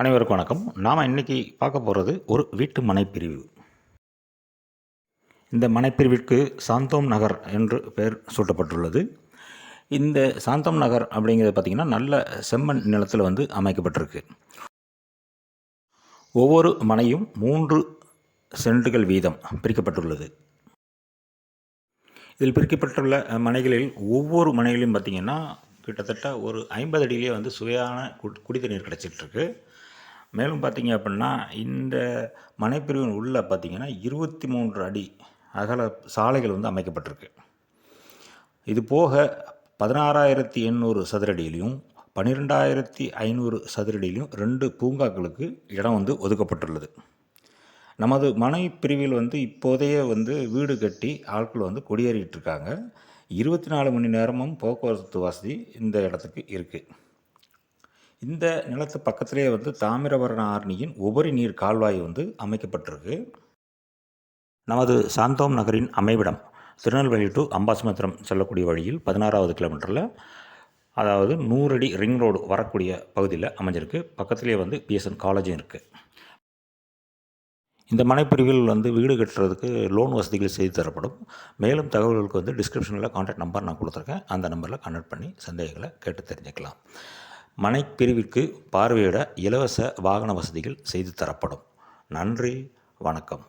அனைவருக்கும் வணக்கம். நாம் இன்றைக்கி பார்க்க போகிறது ஒரு வீட்டு மனைப்பிரிவு. இந்த மனைப்பிரிவிற்கு சாந்தோம் நகர் என்று பெயர் சூட்டப்பட்டுள்ளது. இந்த சாந்தோம் நகர் அப்படிங்கிறது பார்த்திங்கன்னா நல்ல செம்மண் நிலத்தில் வந்து அமைக்கப்பட்டிருக்கு. ஒவ்வொரு மனையும் மூன்று சென்ட்டுகள் வீதம் பிரிக்கப்பட்டுள்ளது. இதில் பிரிக்கப்பட்டுள்ள மனைகளில் ஒவ்வொரு மனைகளையும் பார்த்திங்கன்னா கிட்டத்தட்ட ஒரு ஐம்பது அடியிலே வந்து சுவையான கு- குடிதண்ணீர் கிடச்சிட்ருக்கு. மேலும் பார்த்தீங்க அப்படின்னா இந்த மனைப்பிரிவின் உள்ளே பார்த்தீங்கன்னா இருபத்தி மூன்று அடி அகல சாலைகள் வந்து அமைக்கப்பட்டிருக்கு. இது போக பதினாறாயிரத்தி எண்ணூறு சதுரடியிலையும் பன்னிரெண்டாயிரத்தி ஐநூறு சதுரடியிலையும் ரெண்டு பூங்காக்களுக்கு இடம் வந்து ஒதுக்கப்பட்டுள்ளது. நமது மனை பிரிவில் வந்து இப்போதைய வந்து வீடு கட்டி ஆட்கள் வந்து குடியேறிட்டு இருக்காங்க. இருபத்தி நாலு மணி நேரமும் போக்குவரத்து வசதி இந்த இடத்துக்கு இருக்குது இந்த நிலத்து பக்கத்திலே வந்து தாமிரபரண ஆரணியின் உபரி நீர் கால்வாய் வந்து அமைக்கப்பட்டிருக்கு. நமது சாந்தோம் நகரின் அமைவிடம் திருநெல்வேலி டு அம்பாசமுத்திரம் செல்லக்கூடிய வழியில் பதினாறாவது கிலோமீட்டரில் அதாவது நூறடி ரிங் ரோடு வரக்கூடிய பகுதியில் அமைஞ்சிருக்கு. பக்கத்திலே வந்து பிஎஸ்என் காலேஜும் இருக்குது இந்த மனைப்பிரிவில் வந்து வீடு கட்டுறதுக்கு லோன் வசதிகள் செய்து தரப்படும். மேலும் தகவல்களுக்கு வந்து டிஸ்கிரிப்ஷனில் கான்டாக்ட் நம்பர் நான் கொடுத்துருக்கேன். அந்த நம்பரில் கான்டாக்ட் பண்ணி சந்தேகங்களை கேட்டு தெரிஞ்சுக்கலாம். மனைப்பிரிவிற்கு பார்வையிட இலவச வாகன வசதிகள் செய்து தரப்படும். நன்றி வணக்கம்.